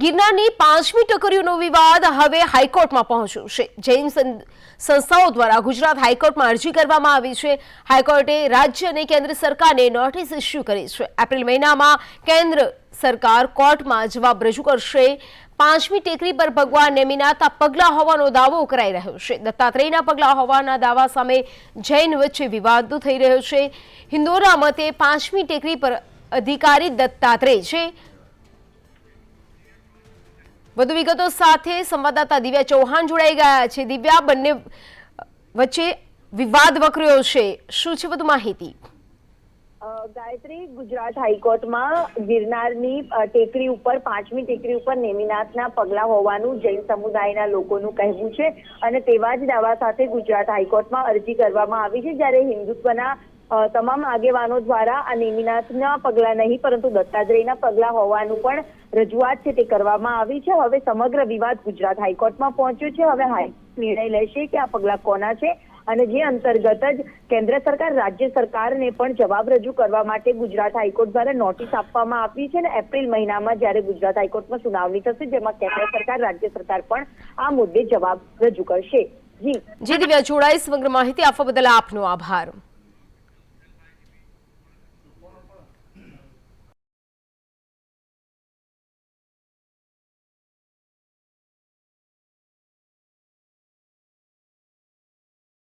ગિરનારની પાંચમી ટકરીઓનો વિવાદ હવે હાઈકોર્ટમાં પહોંચ્યો છે. જૈન સંસ્થાઓ દ્વારા ગુજરાત હાઈકોર્ટમાં અરજી કરવામાં આવી છે. હાઈકોર્ટે રાજ્ય અને કેન્દ્ર સરકારને નોટિસ ઇસ્યુ કરી છે. એપ્રિલ મહિનામાં કેન્દ્ર સરકાર કોર્ટમાં જવાબ રજૂ કરશે. પાંચમી ટેકરી પર ભગવાન નેમિનાથા પગલા હોવાનો દાવો કરાઈ રહ્યો છે. દત્તાત્રેયના પગલા હોવાના દાવા સામે જૈન વચ્ચે વિવાદ થઈ રહ્યો છે. હિન્દુઓના મતે પાંચમી ટેકરી પર અધિકારી દત્તાત્રેય છે. વધુ વિગતો સાથે સંવાદદાતા દિવ્યા ચૌહાણ જોડાઈ ગયા છે. દિવ્યા, બંને વચ્ચે વિવાદ વકર્યો છે. શું છે વધુ માહિતી? ગાયત્રી, ગુજરાત હાઈકોર્ટમાં ગિરનારની ટેકરી ઉપર, પાંચમી ટેકરી ઉપર નેમિનાથના પગલા હોવાનું જૈન સમુદાયના લોકોનું કહેવું છે. અને તેવા જ દાવા સાથે ગુજરાત હાઈકોર્ટમાં અરજી કરવામાં આવી છે. જ્યારે હિન્દુત્વના તમામ આગેવાનો દ્વારા આ નેમિનાથના પગલા નહીં, પરંતુ દત્તાત્રેયના પગલા હોવાનું પણ રજૂઆત છે તે કરવામાં આવી છે. હવે સમગ્ર વિવાદ ગુજરાત હાઈકોર્ટમાં પહોંચ્યો છે. હવે હાઈકોર્ટ નિર્ણય લેશે કે આ પગલા કોના છે અને જે અંતર્ગત જ કેન્દ્ર સરકાર, રાજ્ય સરકારને પણ જવાબ રજૂ કરવા માટે ગુજરાત હાઈકોર્ટ દ્વારા નોટિસ આપવામાં આવી છે અને એપ્રિલ મહિનામાં જ્યારે ગુજરાત હાઈકોર્ટમાં સુનાવણી થશે, જેમાં કેન્દ્ર સરકાર, રાજ્ય સરકાર પણ આ મુદ્દે જવાબ રજૂ કરશે. જી. જી દિવ્યા, જોડાઈ સમગ્ર માહિતી. આપવા બદલ આપનો આભાર.